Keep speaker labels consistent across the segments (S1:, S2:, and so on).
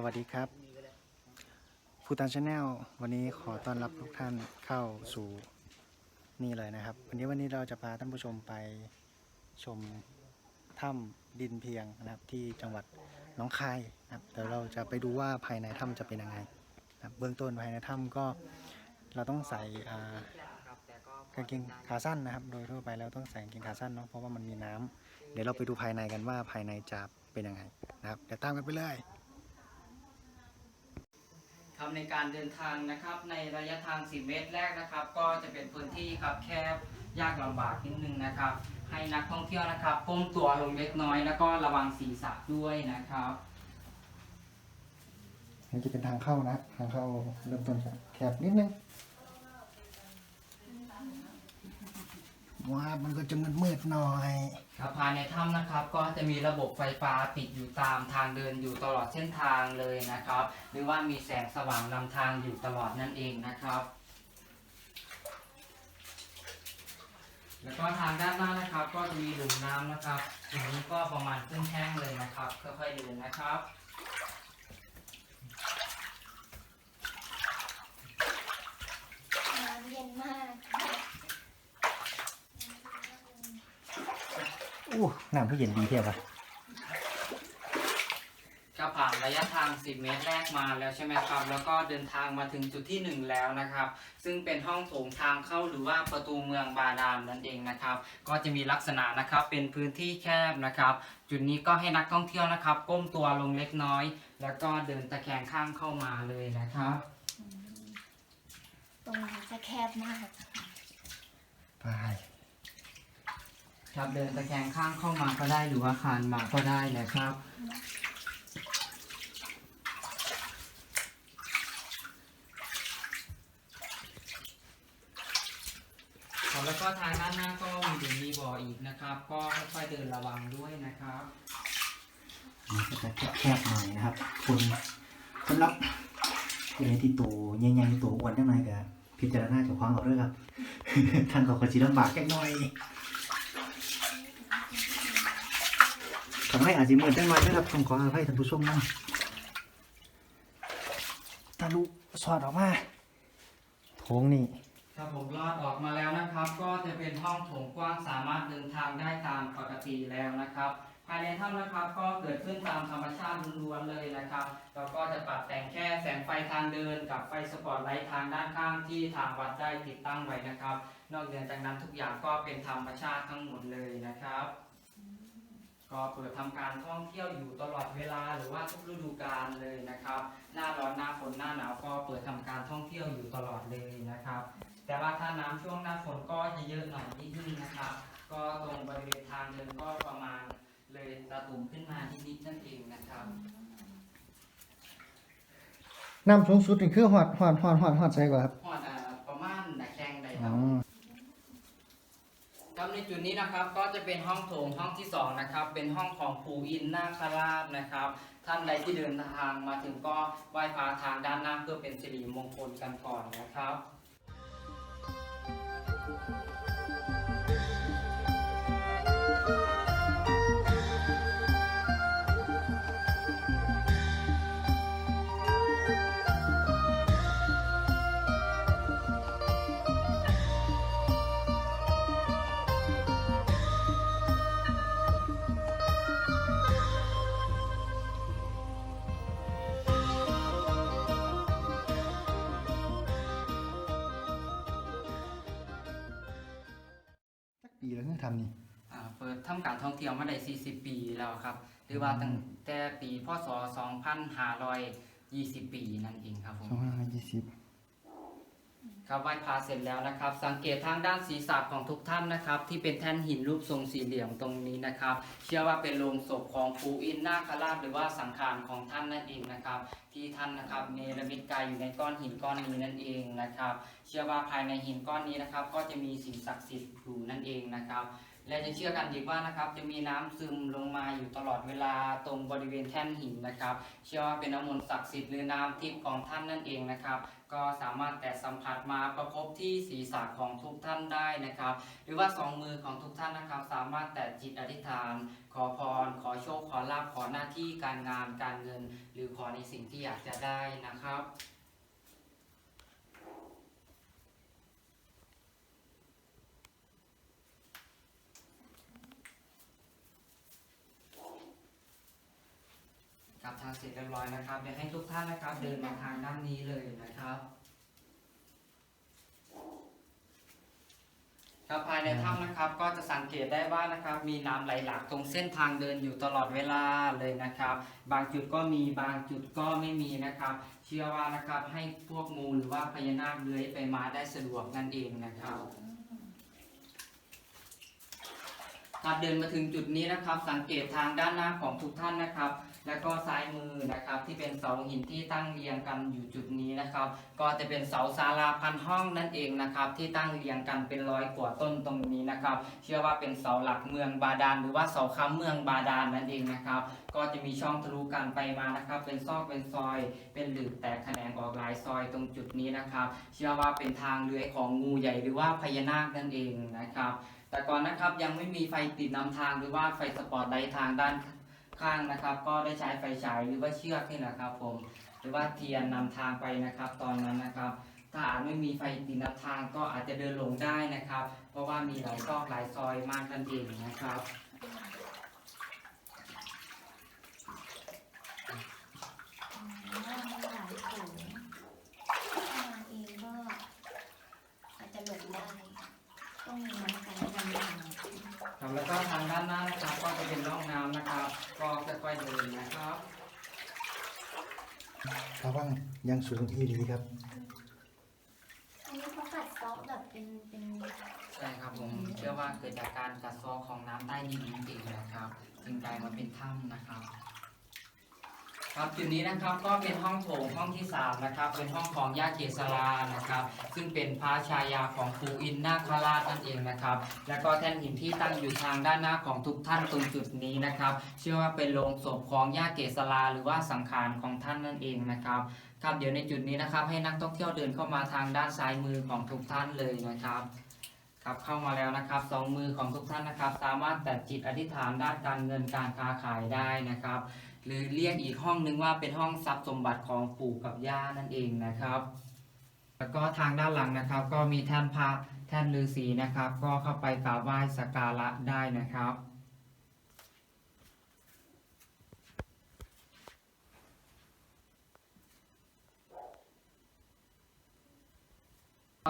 S1: สวัสดีครับฟูตานชาแนลวันนี้ขอต้อนรับทุกท่านเข้าสู่นี่เลยนะครับ วันนี้วันนี้เราจะพาท่านผู้ชมไปชมถ้ำดินเพียงนะครับที่จังหวัดน้องคายนะครับเดี๋ยวเราจะไปดูว่าภายในถ้ำจะเป็นยังไงนะครับเบื้องต้นภายในถ้ำก็เราต้องใส่อ่ากางเกงขาสั้นนะครับ โดยทั่วไปแล้วต้องใส่กางเกงขาสั้นเนาะเพราะว่ามันมีน้ำเดี๋ยวเราไปดูภายในกันว่าภายในจะเป็นยังไงนะครับเดี๋ยวตามกันไปเลย
S2: ทำในการเดินทางนะครับ ในระยะทาง 10 เมตรแรกนะครับ ก็จะเป็นพื้นที่ครับแคบยากลำบากนิดนึงนะครับ ให้นักท่องเที่ยวนะครับก้มตัวลงเล็กน้อย แล้วก็ระวังศีรษะด้วยนะครับ
S1: นี่จะเป็นทางเข้านะ ทางเข้าเริ่มต้นจากแคบนิดนึง ว้ามันก็จะมืดมืดๆหน่อย
S2: ครับภายในถ้ำนะครับก็จะมีระบบไฟฟ้าติดอยู่ตามทางเดินอยู่ตลอดเส้นทางเลยนะครับ หรือว่ามีแสงสว่างนำทางอยู่ตลอดนั่นเองนะครับ แล้วก็ทางด้านหน้านะครับ ก็จะมีหลุมน้ำนะครับหลุมนี้ก็ประมาณครึ่งแท่งเลยนะครับค่อยๆเดินนะครับ
S3: น้ำเย็นมาก
S1: อู้น้ำก็เย็นดีเทียบอะ
S2: ก็ผ่านระยะทาง 10 เมตรแรกมาแล้วใช่ไหมครับ แล้วก็เดินทางมาถึงจุดที่ 1 แล้วนะครับ ซึ่งเป็นห้องโถงทางเข้าหรือว่าประตูเมืองบาดาลนั่นเองนะครับ ก็จะมีลักษณะนะครับเป็นพื้นที่แคบนะครับ จุดนี้ก็ให้นักท่องเที่ยวนะครับ ก้มตัวลงเล็กน้อย แล้วก็เดินตะแคงข้างเข้ามาเลยนะครับ
S3: ตรงนี้จะแคบมาก
S1: ไป
S2: ครับ เดินตะแคงข้างเข้ามาก็ได้หรือว่าคานมาก็ได้นะครับครับแล้วก็ทางด้านหน้าก็มีถึงมีบ่ออีกนะครับ ก็ค่อยๆเดินระวังด้วยนะครับ
S1: มันก็จะแคบๆหน่อยนะครับคนสำหรับผู้ใดที่ตัวใหญ่ๆตัวอ้วนจังไงก็พิจารณาเจ้าของเอาด้วยครับ ท่านก็ขอจีลำบากแค่น้อย ทำให้อาจจะเหมือนจังหน่อยนะครับต้องขออภัยท่านผู้ชมนะตาลุสอดออกมาโถงนี่
S2: ครับผมรอดออกมาแล้วนะครับ ก็จะเป็นห้องโถงกว้างสามารถเดินทางได้ตามปกติแล้วนะครับ ภายในถ้ำนะครับก็เกิดขึ้นตามธรรมชาติล้วนๆเลยนะครับเราก็จะปรับแต่งแค่แสงไฟทางเดิน กับไฟสปอตไลท์ทางด้านข้างที่ทางวัดได้ติดตั้งไว้นะครับ นอกเหนือจากนั้นทุกอย่างก็เป็นธรรมชาติทั้งหมดเลยนะครับ ก็เปิดทำการท่องเที่ยวอยู่ตลอดเวลาหรือว่าทุกฤดูกาลเลยนะครับ หน้าร้อนหน้าฝนหน้าหนาวก็เปิดทำการท่องเที่ยวอยู่ตลอดเลยนะครับ แต่ว่าถ้าน้ำช่วงหน้าฝนก็จะเยอะหน่อยนิดนึงนะครับ ก็ตรงบริเวณทางเดินก็ประมาณเลยตะตุ่มขึ้นมานิดๆนั่นเองนะครับ
S1: น้ำสูงสุดนี่คือหอดหอดหอดหอดหอดใช่กว่าครับ
S2: หอดอ่าประมาณหนักแข้งใดค
S1: อ๋
S2: รั
S1: อบ
S2: ครับในจุดนี้นะครับก็จะเป็นห้องโถงห้องที่สองนะครับ เป็นห้องของภูอินนาคราชนะครับ ท่านใดที่เดินทางมาถึงก็ไหว้พระทางด้านหน้าเพื่อเป็นสิริมงคลกันก่อนนะครับ เที่ยวมาได้ 40 ปีแล้วครับ หรือว่าตั้งแต่ปีพศ 2520 ปีนั่นเองครับผม
S1: สองพันห้าร้อยยี่สิบ
S2: ครับไหว้พระเสร็จแล้วนะครับ สังเกตทางด้านศีรษะของทุกท่านนะครับ ที่เป็นแท่นหินรูปทรงสี่เหลี่ยมตรงนี้นะครับ เชื่อว่าเป็นโลงศพของปู่อินนาคราชหรือว่าสังขารของท่านนั่นเองนะครับ ที่ท่านนะครับเนรมิตกายอยู่ในก้อนหินก้อนนี้นั่นเองนะครับ เชื่อว่าภายในหินก้อนนี้นะครับ ก็จะมีสิ่งศักดิ์สิทธิ์อยู่นั่นเองนะครับ และจะเชื่อกันอีกว่านะครับ จะมีน้ำซึมลงมาอยู่ตลอดเวลาตรงบริเวณแท่นหินนะครับ เชื่อว่าเป็นน้ำมนต์ศักดิ์สิทธิ์หรือน้ำทิพย์ของท่านนั่นเองนะครับ ก็สามารถแตะสัมผัสมาประคบที่ศีรษะของทุกท่านได้นะครับ หรือว่าสองมือของทุกท่านนะครับ สามารถแต่จิตอธิษฐาน ขอพร ขอโชคขอลาภขอหน้าที่การงานการเงิน หรือขอในสิ่งที่อยากจะได้นะครับ กับทาเสร็จเรียบร้อยนะครับเดี๋ยวให้ทุกท่านนะครับ เดินมาทางด้านนี้เลยนะครับครับภายในถ้ำนะครับก็จะสังเกตได้ว่านะครับมีน้ำไหลหลากตรงเส้นทางเดินอยู่ตลอดเวลาเลยนะครับ บางจุดก็มีบางจุดก็ไม่มีนะครับ เชื่อว่านะครับให้พวกงูหรือว่าพญานาคเลื้อยไปมาได้สะดวกนั่นเองนะครับครับเดินมาถึงจุดนี้นะครับ สังเกตทางด้านหน้าของทุกท่านนะครับ แล้วก็ซ้ายมือนะครับที่เป็นเสาหินที่ตั้งเรียงกันอยู่จุดนี้นะครับ ก็จะเป็นเสาศาลาพันห้องนั่นเองนะครับที่ตั้งเรียงกันเป็นร้อยกว่าต้นตรงนี้นะครับ เชื่อว่าเป็นเสาหลักเมืองบาดาลหรือว่าเสาค้ำเมืองบาดาลนั่นเองนะครับก็จะมีช่องทะลุกันไปมานะครับ เป็นซอกเป็นซอย เป็นหลืบแตกแขนงออกหลายซอยตรงจุดนี้นะครับ เชื่อว่าเป็นทางเลื้อยของงูใหญ่หรือว่าพญานาคนั่นเองนะครับ แต่ก่อนนะครับยังไม่มีไฟติดนำทางหรือว่าไฟสปอตไลท์ทางด้าน ข้างนะครับ ก็ได้ใช้ไฟฉายหรือว่าเชือกนี่แหละครับ ผม หรือว่าเทียนนำทางไปนะครับ ตอนนั้นนะครับ ถ้าอาจไม่มีไฟติดนำทางก็อาจจะเดินหลงได้นะครับ เพราะว่ามีหลายซอกหลายซอยมากนั่นเองนะครับ
S3: ว่ามันหลายถุงถ้ามาเองก็อาจจะหลงได้ต้องมีน้ำกัน
S2: ครับแล้วก็ทางด้านหน้านะครับ ก็จะเป็นร่องน้ำนะครับ ก็ค่อยๆเดินนะครับ
S1: ระวังยังสูงอีดีครับ
S3: อันนี้เขากัดเซาะแบบเป็นเป็น
S2: ใช่ครับผมเชื่อว่าเกิดจากการกัดเซอของน้ำใต้ดินจริงๆนะครับจึงกลายมาเป็นถ้ำนะครับ ครับจุดนี้นะครับก็เป็นห้องโถงห้องที่สามนะครับเป็นห้องของย่าเกษรานะครับ ซึ่งเป็นพระชายาของปู่อินนาคราชนั่นเองนะครับ แล้วก็แท่นหินที่ตั้งอยู่ทางด้านหน้าของทุกท่านตรงจุดนี้นะครับเชื่อว่าเป็นโลงศพของย่าเกษราหรือว่าสังขารของท่านนั่นเองนะครับครับเดี๋ยวในจุดนี้นะครับ ให้นักท่องเที่ยวเดินเข้ามาทางด้านซ้ายมือของทุกท่านเลยนะครับครับเข้ามาแล้วนะครับสองมือของทุกท่านนะครับ สามารถแต่จิตอธิษฐานด้านการเงินการค้าขายได้นะครับ หรือเรียกอีกห้องนึงว่าเป็นห้องทรัพย์สมบัติของปู่กับย่านั่นเองนะครับ แล้วก็ทางด้านหลังนะครับ ก็มีแท่นพระแท่นฤาษีนะครับ ก็เข้าไปกราบไหว้สักการะได้นะครับ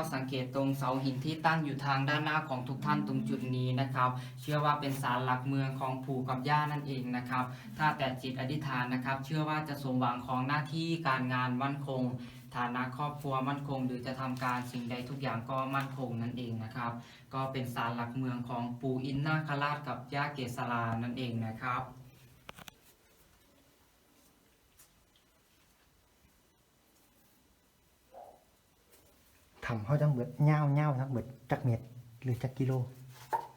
S2: ก็สังเกตตรงเสาหินที่ตั้งอยู่ทางด้านหน้าของทุกท่านตรงจุดนี้นะครับ เชื่อว่าเป็นศาลหลักเมืองของปู่กับย่านั่นเองนะครับ ถ้าแต่จิตอธิษฐานนะครับ เชื่อว่าจะสมหวังของหน้าที่การงานมั่นคง ฐานะครอบครัวมั่นคง หรือจะทำการสิ่งใดทุกอย่างก็มั่นคงนั่นเองนะครับ ก็เป็นศาลหลักเมืองของปู่อินนาคราชกับย่าเกษรานั่นเองนะครับ
S1: ทำเขาจังเบิดเง่าเง่าทั้งเบิดจักเม็ดหรือจักกิโล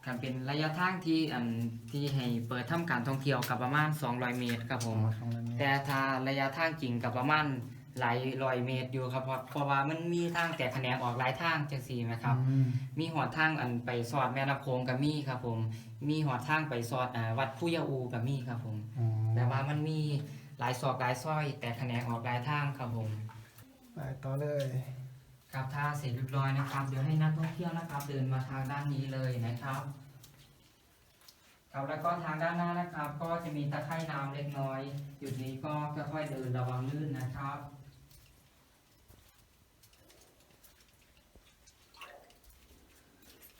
S2: การเป็นระยะทางที่อันที่ให้เปิดทำการท่องเที่ยวกับประมาณ 200 เมตรครับผ
S1: อ๋อ
S2: ม
S1: สองร้อยเมตร
S2: แต่ถ้าระยะทางจริงกับประมาณหลายร้อยเมตรอยู่ครับเพราะเพราะว่ามันมีทางแตกแขนงออกหลายทางจังซี่นะครับ
S1: อืม
S2: มีหอดทางอันไปสอดแม่น้ำโขงกับมีครับผม มีหอดทางไปสอดอ่าวัดผู้ยาอูกับมีครับผม
S1: อ๋อ
S2: แต่ว่ามันมีหลายซอกหลายซอย แต่แขนงออกหลายทางครับผม
S1: ไปต่อเลย
S2: ครับถ้าเสร็จเรียบร้อยนะครับ เดี๋ยวให้นักท่องเที่ยวนะครับ เดินมาทางด้านนี้เลยนะครับครับแล้วก็ทางด้านหน้านะครับ ก็จะมีตะไคร่น้ำเล็กน้อยจุดนี้ก็ค่อยๆเดินระวังลื่นนะครับ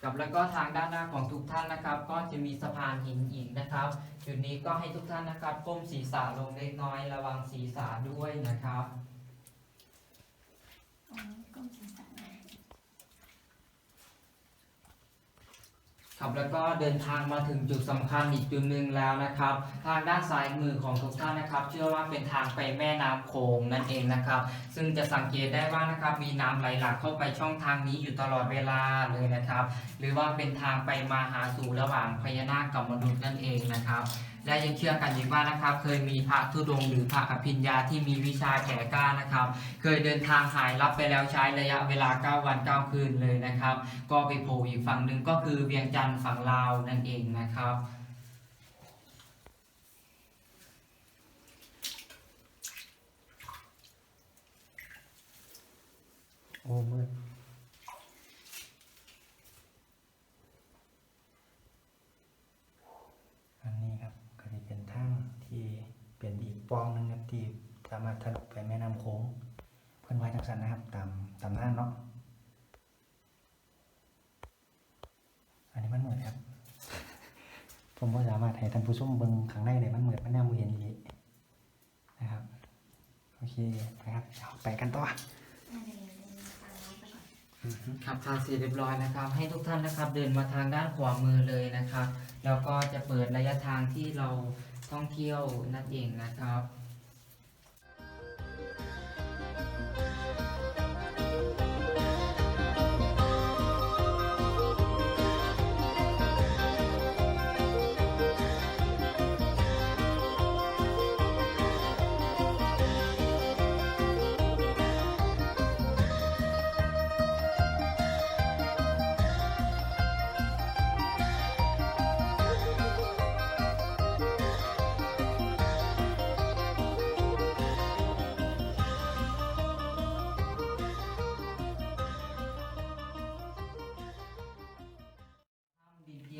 S2: กับแล้วก็ทางด้านหน้าของทุกท่านนะครับ ก็จะมีสะพานหินอีกนะครับ จุดนี้ก็ให้ทุกท่านนะครับก้มศีรษะลงเล็กน้อยระวังศีรษะด้วยนะครับ
S3: อ๋อก้มศีรษะนะ
S2: ครับแล้วก็เดินทางมาถึงจุดสำคัญอีกจุดหนึ่งแล้วนะครับ ทางด้านซ้ายมือของทุกท่านนะครับ เชื่อว่าเป็นทางไปแม่น้ำโขงนั่นเองนะครับ ซึ่งจะสังเกตได้ว่านะครับมีน้ำไหลหลากเข้าไปช่องทางนี้อยู่ตลอดเวลาเลยนะครับ หรือว่าเป็นทางไปมาหาสู่ระหว่างพญานาคกับมนุษย์นั่นเองนะครับ และยังเชื่อกันอีกว่านะครับ เคยมีพระธุดงค์หรือพระอภิญญาที่มีวิชาแก่กล้านะครับ เคยเดินทางหายรับไปแล้วใช้ระยะเวลา 9 วัน 9 คืนเลยนะครับ ก็ไปโผล่อีกฝั่งหนึ่งก็คือเวียงจันทร์ฝั่งลาวนั่นเองนะครับ
S1: โอ้มืดอันนี้ครับก็จะเป็นทางที่เปองหนึ่งครับที่สามารถทะลุไปแม่น้ำโขงเพื่อนไว้จังสันนะครับตามตามทางเนาะอันนี้มันเหมือนครับ ผมก็สามารถให้ท่านผู้ชมเบิ้งข้างในได้มันเหมือนมันน่ามเห็นอีกนะครับ โอเคนะครับไปกันต่อ
S2: ครับทางเสร็จเรียบร้อยนะครับ ให้ทุกท่านนะครับเดินมาทางด้านขวามือเลยนะครับ แล้วก็จะเปิดระยะทางที่เราท่องเที่ยวนั่นเองนะครับ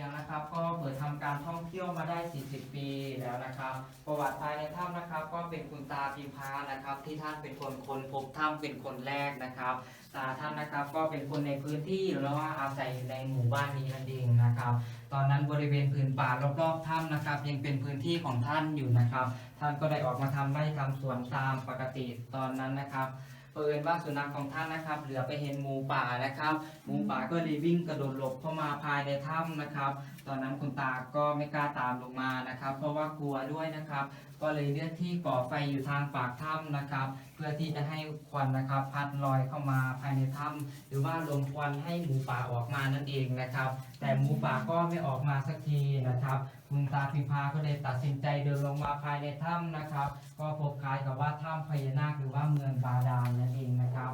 S2: ยงนะครับ ก็เปิดทำการท่องเที่ยวมาได้ 40 ปีแล้วนะครับ ประวัติภายในถ้ำนะครับ ก็เป็นคุณตาพิมพานะครับ ที่ท่านเป็นคนค้นพบถ้ำเป็นคนแรกนะครับตาท่านนะครับก็เป็นคนในพื้นที่แล้วว่าอาศัยในหมู่บ้านนี้นั่นเองนะครับ ตอนนั้นบริเวณพื้นป่ารอบๆถ้ำนะครับ ยังเป็นพื้นที่ของท่านอยู่นะครับ ท่านก็ได้ออกมาทำไร่ทำสวนตามปกติตอนนั้นนะครับ เปิดว่าสุนัขของท่านนะครับ เหลือไปเห็นหมูป่านะครับ หมูป่าก็เลยวิ่งกระโดดหลบเข้ามาภายในถ้ำนะครับ ตอนนั้นคุณตาก็ไม่กล้าตามลงมานะครับ เพราะว่ากลัวด้วยนะครับ ก็เลยเลือกที่ก่อไฟอยู่ทางปากถ้ำนะครับ เพื่อที่จะให้ควันนะครับ พัดลอยเข้ามาภายในถ้ำหรือว่าลมควันให้หมูป่าออกมานั่นเองนะครับ แต่หมูป่าก็ไม่ออกมาสักทีนะครับคุณตาพิมพาก็เลยตัดสินใจเดินลงมาภายในถ้ำนะครับ ก็พบคล้ายกับว่าถ้ำพญานาคหรือว่าเมืองบาดาลนั่นเองนะครับ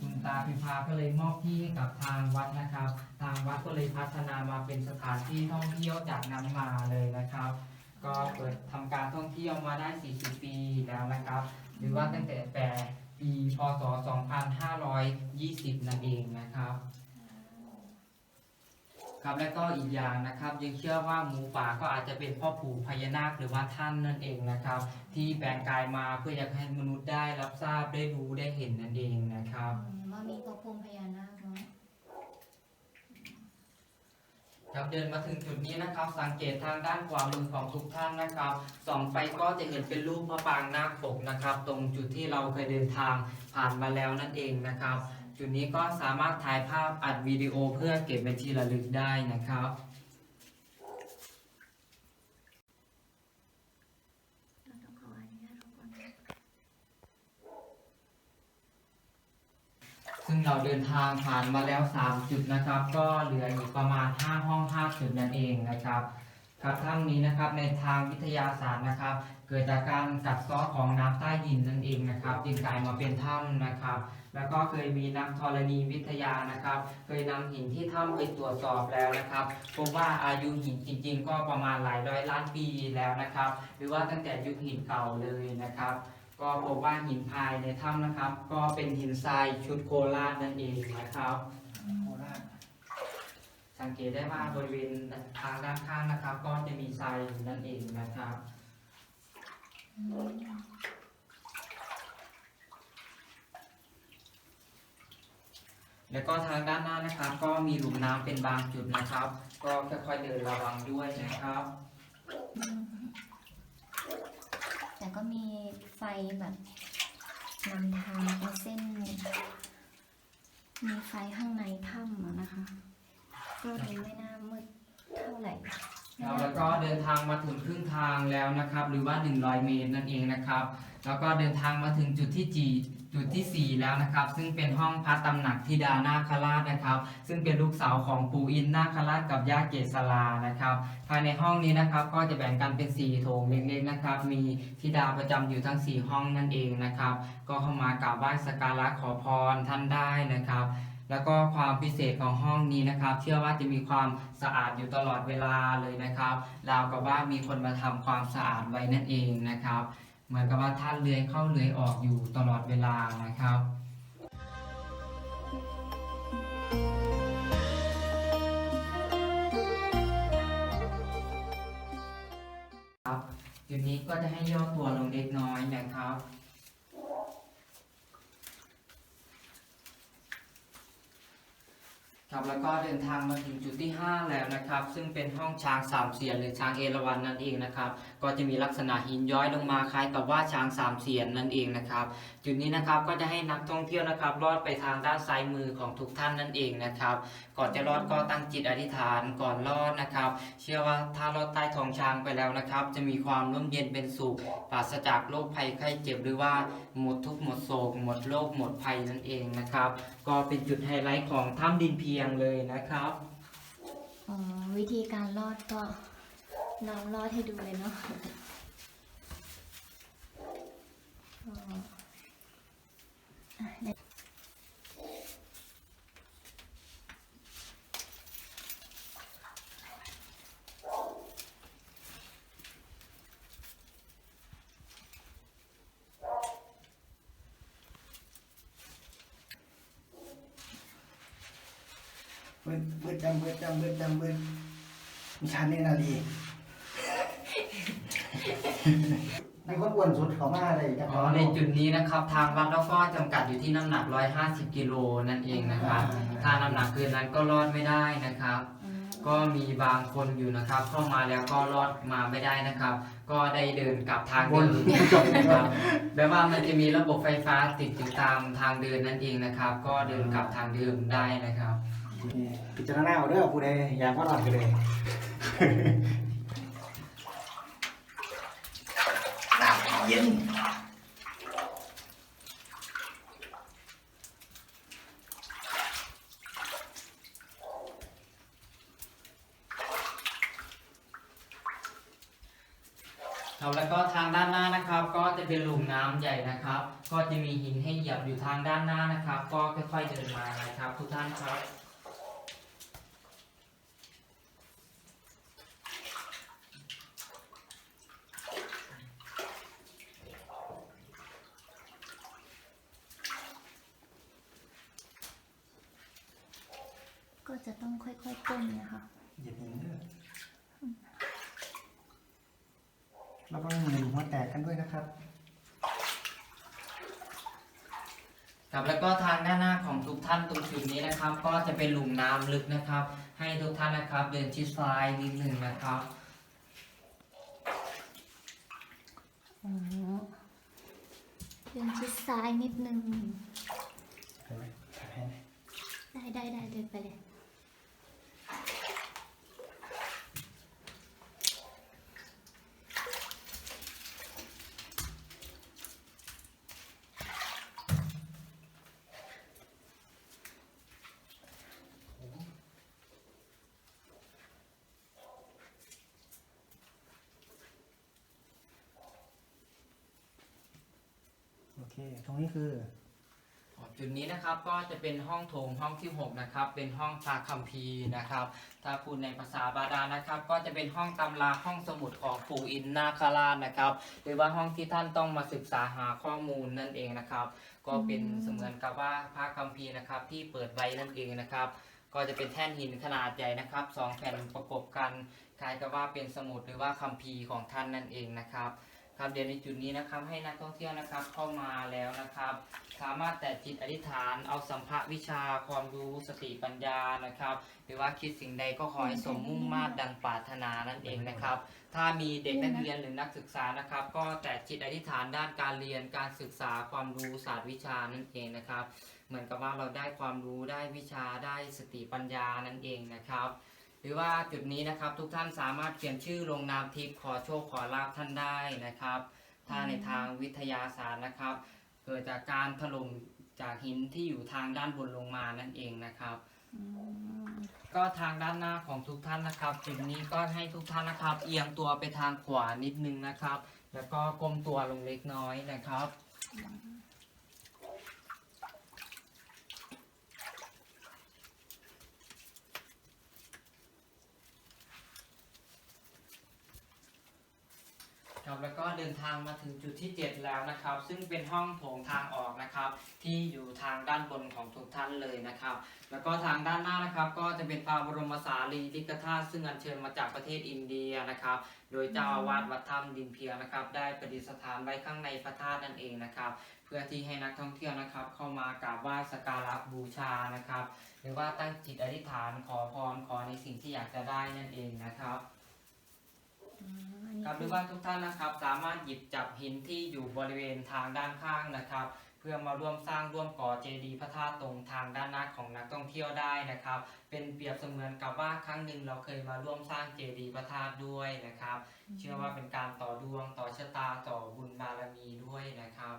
S2: คุณตาพิมพาก็เลยมอบที่ให้กับทางวัดนะครับ ทางวัดก็เลยพัฒนามาเป็นสถานที่ท่องเที่ยวจากนั้นมาเลยนะครับ ก็เปิดทำการท่องเที่ยวมาได้ 40 ปีแล้วนะครับ หรือว่าตั้งแต่แต่ปี พศ 2520 นั่นเองนะครับ ครับและก็อีกอย่างนะครับยังเชื่อว่าหมูป่าก็อาจจะเป็นพ่อปู่พญานาคหรือว่าท่านนั่นเองนะครับ ที่แปลงกายมาเพื่ออยากให้มนุษย์ได้รับทราบได้รู้ได้เห็นนั่นเองนะครับ
S3: อืมว่ามีพระภูมิพญานาคเนาะ
S2: ครับเดินมาถึงจุดนี้นะครับ สังเกตทางด้านขวามือของทุกท่านนะครับส่องไปก็จะเห็นเป็นรูปพระปรางนาคปกนะครับ ตรงจุดที่เราเคยเดินทางผ่านมาแล้วนั่นเองนะครับ จุดนี้ก็สามารถถ่ายภาพอัดวิดีโอเพื่อเก็บเป็นที่ระลึกได้นะครับ
S3: เราต้องขออนุญาตทุกคนนะ
S2: ซึ่งเราเดินทางผ่านมาแล้ว 3 จุดนะครับ ก็เหลืออีกประมาณ 5 ห้อง 5 จุดนั่นเองนะครับ ครับถ้ำนี้นะครับในทางวิทยาศาสตร์นะครับ เกิดจากการกัดเซาะของน้ำใต้ดินนั่นเองนะครับจึงกลายมาเป็นถ้ำนะครับ แล้วก็เคยมีนักธรณีวิทยานะครับ เคยนำหินที่ถ้ำไปตรวจสอบแล้วนะครับพบว่าอายุหินจริง ๆ ก็ประมาณหลายร้อยล้านปีแล้วนะครับ หรือว่าตั้งแต่ยุคหินเก่าเลยนะครับ ก็พบว่าหินภายในถ้ำนะครับ ก็เป็นหินทรายชุดโคราชนั่นเองนะครับ
S1: โคราช
S2: สังเกตได้ว่าบริเวณทางด้านข้างนะครับ ก็จะมีทรายอยู่นั่นเองนะครับ
S3: อืม
S2: แล้วก็ทางด้านหน้านะครับ ก็มีหลุมน้ำเป็นบางจุดนะครับ ก็ค่อยๆเดินระวังด้วยนะครับ
S3: แต่ก็มีไฟแบบนำทางเป็นเส้น มีไฟข้างในถ้ำอะนะคะ ก็เลยไม่น่ามืดเท่าไหร่
S2: ครับแล้วก็เดินทางมาถึงครึ่งทางแล้วนะครับ หรือว่า 100 เมตรนั่นเองนะครับ แล้วก็เดินทางมาถึงจุดที่จีจุดที่ 4 แล้วนะครับ ซึ่งเป็นห้องพระตำหนักธิดานาคราชนะครับ ซึ่งเป็นลูกสาวของปู่อินนาคราชกับย่าเกศลานะครับ ภายในห้องนี้นะครับก็จะแบ่งกันเป็น 4 โถงเล็กๆนะครับ มีธิดาประจำอยู่ทั้ง 4 ห้องนั่นเองนะครับ ก็เข้ามากราบไหว้สักการะขอพรท่านได้นะครับ แล้วก็ความพิเศษของห้องนี้นะครับ เชื่อว่าจะมีความสะอาดอยู่ตลอดเวลาเลยนะครับราวกับว่ามีคนมาทำความสะอาดไว้นั่นเองนะครับ เหมือนกับว่าท่านเลื้อยเข้าเลื้อยออกอยู่ตลอดเวลานะครับครับจุดนี้ก็จะให้ย่อตัวลงเล็กน้อยนะครับ ครับแล้วก็เดินทางมาถึงจุดที่ 5 แล้วนะครับ ซึ่งเป็นห้องช้างสามเสียนหรือช้างเอราวัณนั่นเองนะครับ ก็จะมีลักษณะหินย้อยลงมาคล้ายกับว่าช้างสามเสียนนั่นเองนะครับ จุดนี้นะครับก็จะให้นักท่องเที่ยวนะครับลอดไปทางด้านซ้ายมือของทุกท่านนั่นเองนะครับ ก่อนจะลอดก็ตั้งจิตอธิษฐานก่อนลอดนะครับ เชื่อว่าถ้าลอดใต้ท้องช้างไปแล้วนะครับ จะมีความร่มเย็นเป็นสุขปราศจากโรคภัยไข้เจ็บหรือว่าหมดทุกข์หมดโศก หมดโรคหมดภัยนั่นเองนะครับ ก็เป็นจุดไฮไลท์ของถ้ำดินเพียงเลยนะครับ
S3: วิธีการรอดก็น้องรอดให้ดูเลยเนาะอ๋ออะเดี๋ยว
S1: เบิ ดเบิดจำเบิดจำเบิดจำเบิดมีชันนี่นาดีมีคนอ้วนสุดเขามาเลยครับ
S2: อ๋อในจุดนี้นะครับ ทางวัดเราก็จำกัดอยู่ที่น้ำหนัก 150 กิโลนั่นเองนะครับ ถ้าน้ำหนักเกินนั้นก็รอดไม่ได้นะครับ
S3: อืม
S2: ก็มีบางคนอยู่นะครับ เข้ามาแล้วก็รอดมาไม่ได้นะครับ ก็ได้เดินกลับทางเดิมนะครับแบบว่ามันจะมีระบบไฟฟ้าติดอยู่ตามทางเดินนั่นเองนะครับ ก็เดินกลับทางเดิมได้นะครับ
S1: นี่ พิจารณาเอาเด้อผู้ใดอยากว่าหลับกันเลยน้ำเย็น
S2: ครับแล้วก็ทางด้านหน้านะครับ ก็จะเป็นหลุมน้ำใหญ่นะครับ ก็จะมีหินให้เหยียบอยู่ทางด้านหน้านะครับ ก็ค่อยๆเดินมานะครับ ทุกท่านครับ
S3: ก็จะต้องค่อยๆก้มนะคะ
S1: เหยียบหินเด้อแล้วก็มือหัวแตกกันด้วยนะครับ
S2: ครับแล้วก็ทางด้านหน้าของทุกท่านตรงจุดนี้นะครับ ก็จะเป็นหลุมน้ำลึกนะครับ ให้ทุกท่านนะครับ เดินชิดซ้ายนิดหนึ่งนะครับ
S3: อ๋อเดินชิดซ้ายนิดนึง
S1: เห็นไหมถ่ายให้ไหม
S3: ได้ได้ได้เดินไปเลย
S1: เคตรงนี้คือ
S2: จุดนี้นะครับก็จะเป็นห้องโถงห้องที่ 6 นะครับ เป็นห้องพระคัมภีร์นะครับ ถ้าพูดในภาษาบาดาลนะครับ ก็จะเป็นห้องตำราห้องสมุดของปู่อินนาคาราชนะครับ หรือว่าห้องที่ท่านต้องมาศึกษาหาข้อมูลนั่นเองนะครับ ก็เป็นเสมือนกับว่าพระคัมภีร์นะครับ ที่เปิดไว้นั่นเองนะครับ ก็จะเป็นแท่นหินขนาดใหญ่นะครับสองแผ่นประกบกันคล้ายกับว่าเป็นสมุดหรือว่าคัมภีร์ของท่านนั่นเองนะครับ ครับเดี๋ยวในจุดนี้นะครับให้นักท่องเที่ยวนะครับเข้ามาแล้วนะครับ สามารถแต่จิตอธิษฐานเอาสัมภะวิชาความรู้สติปัญญานะครับหรือว่าคิดสิ่งใดก็ขอให้สมมุ่งมาตรดังปรารถนานั่นเองนะครับ ถ้ามีเด็กนักเรียนหรือนักศึกษานะครับ ก็แต่จิตอธิษฐานด้านการเรียนการศึกษาความรู้ศาสตร์วิชานั่นเองนะครับ เหมือนกับว่าเราได้ความรู้ได้วิชาได้สติปัญญานั่นเองนะครับห รือว่าจุดนี้นะครับทุกท่านสามารถเขียนชื่อลงนามทิพย์ขอโชคขอลาบท่านได้นะครับ ถ้าในทางวิทยาศาสตร์นะครับ เกิดจากการถล่มจากหินที่อยู่ทางด้านบนลงมานั่นเองนะครับ ก็ทางด้านหน้าของทุกท่านนะครับ จุดนี้ก็ให้ทุกท่านนะครับ เอียงตัวไปทางขวานิดนึงนะครับ แล้วก็ก้มตัวลงเล็กน้อยนะครับ ครับแล้วก็เดินทางมาถึงจุดที่ 7 แล้วนะครับ ซึ่งเป็นห้องโถงทางออกนะครับ ที่อยู่ทางด้านบนของทุกท่านเลยนะครับ แล้วก็ทางด้านหน้านะครับก็จะเป็นพระบรมสารีริกธาตุซึ่งอัญเชิญมาจากประเทศอินเดียนะครับ โดยเจ้าอาวาสวัดถ้ำดินเพียนะครับ ได้ประดิษฐานไว้ข้างในพระธาตุนั่นเองนะครับ เพื่อที่ให้นักท่องเที่ยวนะครับ เข้ามากราบไหว้สักการะบูชานะครับ หรือว่าตั้งจิตอธิษฐานขอพรขอในสิ่งที่อยากจะได้นั่นเองนะครับ
S3: อืม
S2: ครับหรือว่าทุกท่านนะครับ สามารถหยิบจับหินที่อยู่บริเวณทางด้านข้างนะครับ เพื่อมาร่วมสร้างร่วมก่อเจดีย์พระธาตุตรงทางด้านหน้าของนักท่องเที่ยวได้นะครับ เป็นเปรียบเสมือนกับว่าครั้งหนึ่งเราเคยมาร่วมสร้างเจดีย์พระธาตุด้วยนะครับ เชื่อว่าเป็นการต่อดวงต่อชะตาต่อบุญบารมีด้วยนะครับ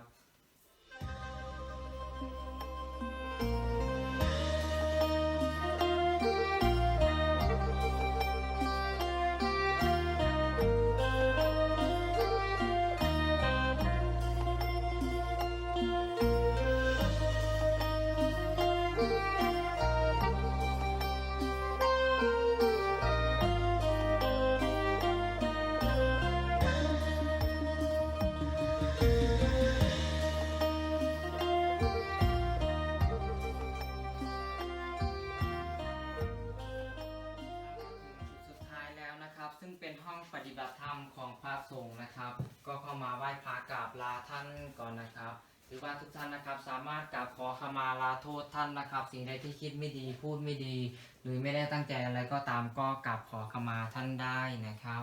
S2: ซึ่งเป็นห้องปฏิบัติธรรมของพระสงฆ์นะครับ ก็เข้ามาไหว้พระกราบลาท่านก่อนนะครับ หรือว่าทุกท่านนะครับ สามารถกราบขอขมาลาโทษท่านนะครับ สิ่งใดที่คิดไม่ดีพูดไม่ดี หรือไม่ได้ตั้งใจอะไรก็ตามก็กราบขอขมาท่านได้นะครับ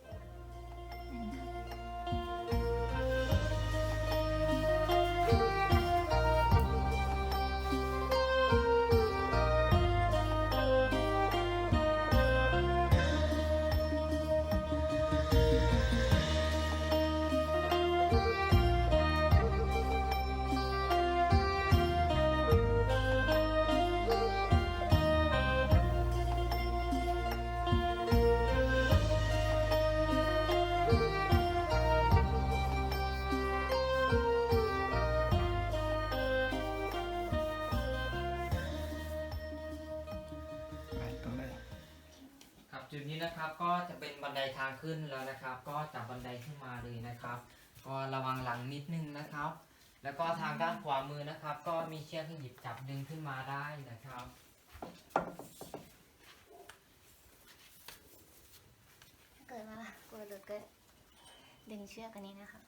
S1: ไป
S2: ทางขึ้นแล้วนะครับ ก็จับบันไดขึ้นมาเลยนะครับ ก็ระวังหลังนิดนึงนะครับ แล้วก็ทางด้านขวามือนะครับ ก็มีเชือกให้หยิบจับดึงขึ้นมาได้นะครับ
S3: ถ้าเกิดว่ากลัวหลุดก็ดึงเชือกอันนี้นะคะ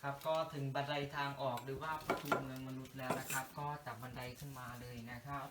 S2: ครับก็ถึงบันไดทางออกหรือว่าประตูเมืองมนุษย์แล้วนะครับ ก็จับบันไดขึ้นมาเลยนะครับ